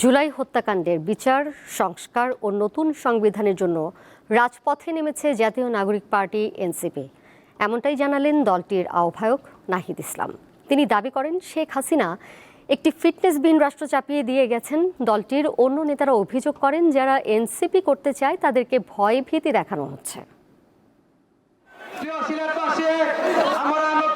জুলাই হত্যাকাণ্ডের বিচার, সংস্কার ও নতুন সংবিধানের জন্য রাজপথে নেমেছে জাতীয় নাগরিক পার্টি, এনসিপি। এমনটাই জানালেন দলটির আহ্বায়ক নাহিদ ইসলাম। তিনি দাবি করেন, শেখ হাসিনা একটি ফিটনেসবিহীন রাষ্ট্র চাপিয়ে দিয়ে গেছেন। দলটির অন্য নেতারা অভিযোগ করেন, যারা এনসিপি করতে চায়, তাদেরকে ভয় ভীতি দেখানো হচ্ছে।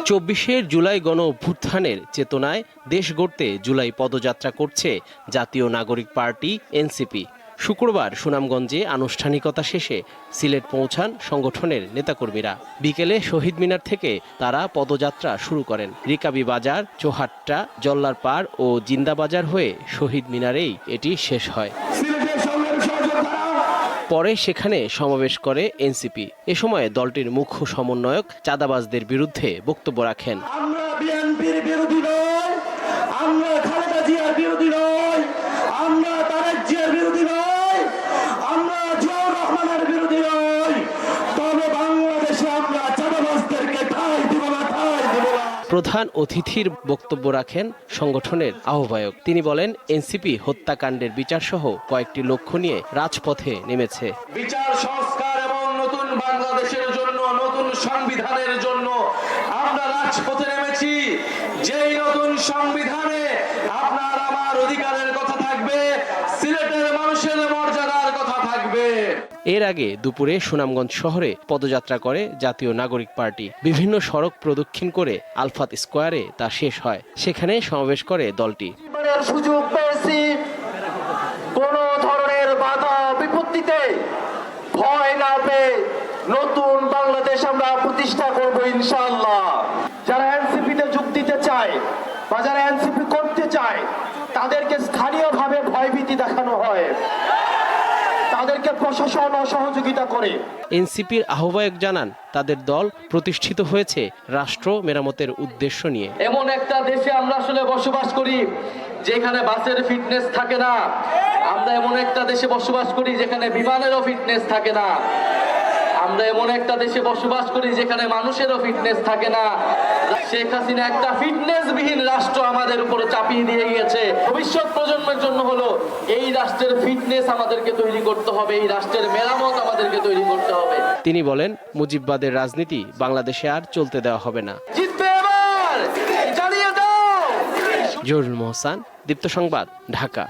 চব্বিশের জুলাই গণ অভ্যুত্থানের চেতনায় দেশ গড়তে জুলাই পদযাত্রা করছে জাতীয় নাগরিক পার্টি, এনসিপি। শুক্রবার সুনামগঞ্জে আনুষ্ঠানিকতা শেষে সিলেট পৌঁছান সংগঠনের নেতাকর্মীরা। বিকেলে শহীদ মিনার থেকে তারা পদযাত্রা শুরু করেন। রিকাবি বাজার, চৌহাট্টা, জল্লার পাড় ও জিন্দাবাজার হয়ে শহীদ মিনারেই এটি শেষ হয়। পরে সেখানে সমাবেশ করে এনসিপি। এ সময় দলটির মুখ্য সমন্বয়ক চাঁদাবাজদের বিরুদ্ধে বক্তব্য রাখেন। আমরা বিএনপির বিরোধী নয় আমরা খালেদা জিয়ার বিরোধী নয় আমরা তারেক জিয়ার বিরোধী নয় আমরা জিয়াউর রহমানের বিরোধী নয় তবে বাংলাদেশে আমরা চাঁদাবাজদেরকে ঠাঁই দিব না ঠাঁই দিব না প্রধান অতিথির বক্তব্য রাখেন সংগঠনের আহ্বায়ক। তিনি বলেন, এনসিপি হত্যাকাণ্ডের বিচার সহ কয়েকটি লক্ষ্য নিয়ে রাজপথে নেমেছে। বিচার সংস্কার এবং নতুন বাংলাদেশের জন্য, নতুন সংবিধানের জন্য আমরা রাজপথে নেমেছি। যেই নতুন সংবিধানে এর আগে দুপুরে সুনামগঞ্জ শহরে পদযাত্রা করে জাতীয় নাগরিক পার্টি। বিভিন্ন সড়ক প্রদক্ষিণ করে আলফাত স্কোয়ারে তা শেষ হয়। সেখানে সমাবেশ করে দলটি। কোন ধরনের বাধা বিপত্তিতে ভয় না পেয়ে নতুন বাংলাদেশ আমরা প্রতিষ্ঠা করব ইনশাআল্লাহ। যারা এনসিপিতে যোগ দিতে চায় বা যারা এনসিপি করতে চায়, তাদেরকে স্থানীয়ভাবে ভয়ভীতি দেখানো হয়। প্রশাসন সহযোগিতা করে। এনসিপির আহ্বায়ক জানান তাদের দল প্রতিষ্ঠিত হয়েছে রাষ্ট্র মেরামতের উদ্দেশ্য নিয়ে। এমন একটা দেশে আমরা আসলে বসবাস করি যেখানে বাসের ফিটনেস থাকে না। আমরা এমন একটা দেশে বসবাস করি যেখানে বিমানেরও ফিটনেস থাকে না। আমরা এমন একটা দেশে বসবাস করি যেখানে মানুষেরও ফিটনেস থাকে না। শেখ হাসিনা একটা ফিটনেসবিহীন রাষ্ট্র আমাদের উপরে চাপিয়ে দিয়ে গিয়েছে। ভবিষ্যৎ প্রজন্মের জন্য হলো এই রাষ্ট্রের ফিটনেস আমাদেরকে তৈরি করতে হবে এই রাষ্ট্রের মেরামত আমাদেরকে তৈরি করতে হবে। তিনি বলেন মুজিববাদের রাজনীতি বাংলাদেশে আর চলতে দেওয়া হবে না। জহুরুল মোহসান দীপ্ত সংবাদ ঢাকা।